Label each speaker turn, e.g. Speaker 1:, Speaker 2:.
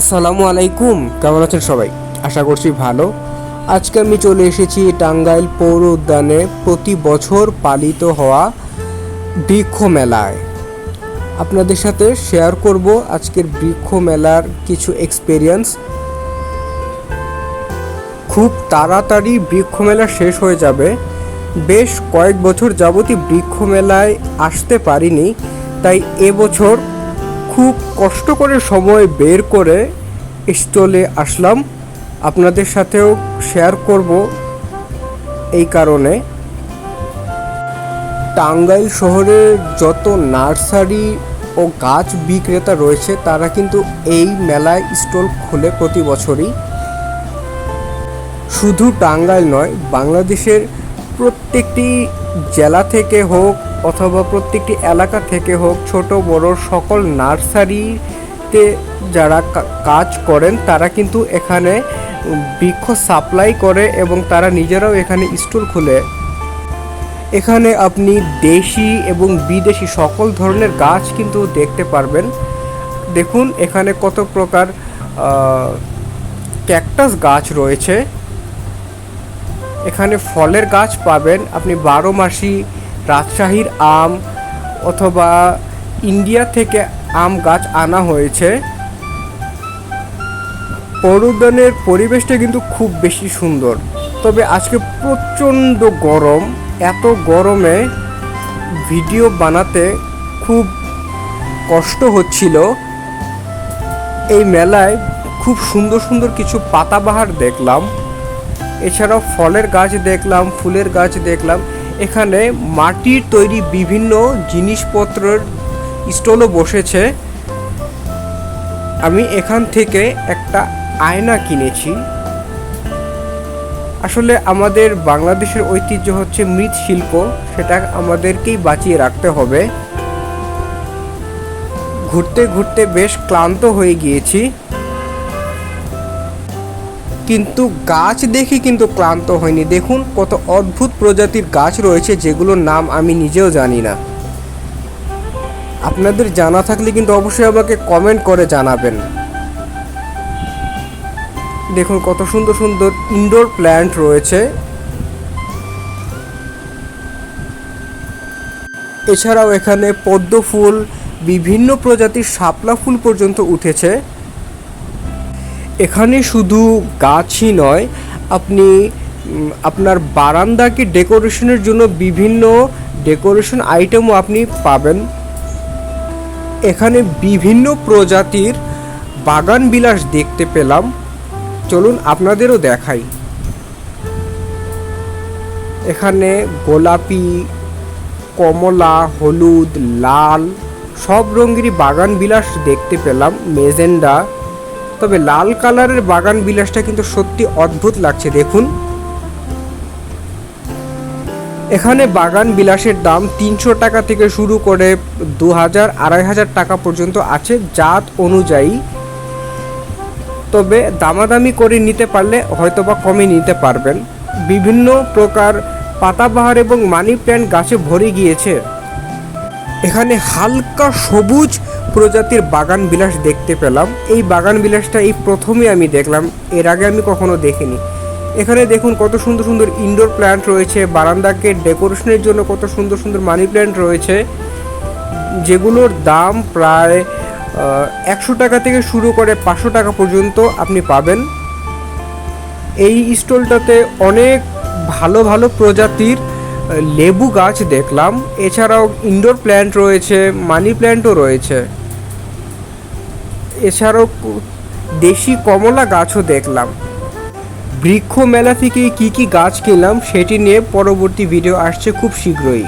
Speaker 1: আসসালামু আলাইকুম, কেমন আছেন সবাই? আশা করছি ভালো। আজকে আমি চলে এসেছি টাঙ্গাইল পৌর উদ্যানে প্রতি বছর পালিত হওয়া বৃক্ষ মেলায়। আপনাদের সাথে শেয়ার করব আজকের বৃক্ষ মেলার কিছু এক্সপেরিয়েন্স খুব তাড়াতাড়ি বৃক্ষ মেলা শেষ হয়ে যাবে। বেশ কয়েক বছর যাবতই বৃক্ষ মেলায় আসতে পারিনি, তাই এবছর খুব কষ্ট করে সময় বের করে স্টলে আসলাম। আপনাদের সাথেও শেয়ার করব এই কারণে। টাঙ্গাইল শহরে যত নার্সারি ও গাছ বিক্রেতা রয়েছে, তারা কিন্তু এই মেলায় স্টল খুলে প্রতি বছরই। শুধু টাঙ্গাইল নয়, বাংলাদেশের প্রত্যেকটি জেলা থেকে হোক অথবা প্রত্যেকটি এলাকা থেকে হোক, ছোট, বড় সকল নার্সারিতে যারা কাজ করেন, তারা কিন্তু এখানে বৃক্ষ সাপ্লাই করে এবং তারা নিজেরাও এখানে স্টোর খুলে। এখানে আপনি দেশি এবং বিদেশি সকল ধরনের গাছ কিন্তু দেখতে পারবেন। দেখুন, এখানে কত প্রকার ক্যাকটাস গাছ রয়েছে। এখানে ফলের গাছ পাবেন, আপনি বারো মাসি রাজশাহীর আম অথবা ইন্ডিয়া থেকে আম গাছ আনা হয়েছে। পৌর পরিবেশটা কিন্তু খুব বেশি সুন্দর। তবে আজকে প্রচণ্ড গরম। এত গরমে ভিডিও বানাতে খুব কষ্ট হচ্ছিল। এই মেলায় খুব সুন্দর সুন্দর কিছু পাতাবাহার দেখলাম। এছাড়াও ফলের গাছ দেখলাম, ফুলের গাছ দেখলাম। এখানে মাটির তৈরি বিভিন্ন জিনিসপত্রের স্টলও বসেছে। আমি এখান থেকে একটা আয়না কিনেছি। আসলে আমাদের বাংলাদেশের ঐতিহ্য হচ্ছে মৃৎশিল্প, সেটা আমাদেরকেই বাঁচিয়ে রাখতে হবে। ঘুরতে ঘুরতে বেশ ক্লান্ত হয়ে গিয়েছি। কিন্তু গাছ দেখে কিন্তু ক্লান্ত হয়নি। দেখুন কত অদ্ভুত প্রজাতির গাছ রয়েছে, যেগুলোর নাম আমি নিজেও জানি না। আপনাদের জানা থাকলে কিন্তু অবশ্যই আমাকে কমেন্ট করে জানাবেন। দেখুন কত সুন্দর সুন্দর ইনডোর প্ল্যান্ট রয়েছে। এছাড়াও এখানে পদ্ম ফুল, বিভিন্ন প্রজাতির শাপলা ফুল পর্যন্ত উঠেছে। এখানে শুধু গাছই নয়, আপনি আপনার বারান্দাকে ডেকোরেশনের জন্য বিভিন্ন ডেকোরেশন আইটেমও আপনি পাবেন। এখানে বিভিন্ন প্রজাতির বাগান বিলাস দেখতে পেলাম। চলুন আপনাদেরও দেখাই। এখানে গোলাপি, কমলা, হলুদ, লাল সব রঙেরই বাগান বিলাস দেখতে পেলাম। মেজেন্ডা তবে লাল কালারের বাগান বিলাসটা কিন্তু সত্যি অদ্ভুত লাগছে, দেখুন। এখানে বাগান বিলাসের দাম তিনশো টাকা থেকে শুরু করে দু হাজার, আড়াই হাজার টাকা পর্যন্ত আছে জাত অনুযায়ী। তবে দামাদামি করে নিতে পারলে হয়তোবা কমে নিতে পারবেন। বিভিন্ন প্রকার পাতাবাহার এবং মানি প্ল্যান্ট গাছে ভরে গিয়েছে। এখানে হালকা সবুজ প্রজাতির বাগান বিলাস দেখতে পেলাম। এই বাগান বিলাসটা এই প্রথমে আমি দেখলাম, এর আগে আমি কখনো দেখিনি। এখানে দেখুন কত সুন্দর সুন্দর ইনডোর প্ল্যান্ট রয়েছে, বারান্দাকে ডেকোরেশনের জন্য কত সুন্দর সুন্দর মানি প্ল্যান্ট রয়েছে, যেগুলোর দাম প্রায় একশো টাকা থেকে শুরু করে পাঁচশো টাকা পর্যন্ত আপনি পাবেন। এই স্টলটাতে অনেক ভালো ভালো প্রজাতির লেবু গাছ দেখলাম, এছাড়াও ইনডোর প্ল্যান্ট রয়েছে মানি প্ল্যান্টও রয়েছে। এছাড়াও দেশি কমলা গাছও দেখলাম। বৃক্ষ মেলা থেকে কি কি গাছ কিনলাম সেটি নিয়ে পরবর্তী ভিডিও আসছে খুব শীঘ্রই।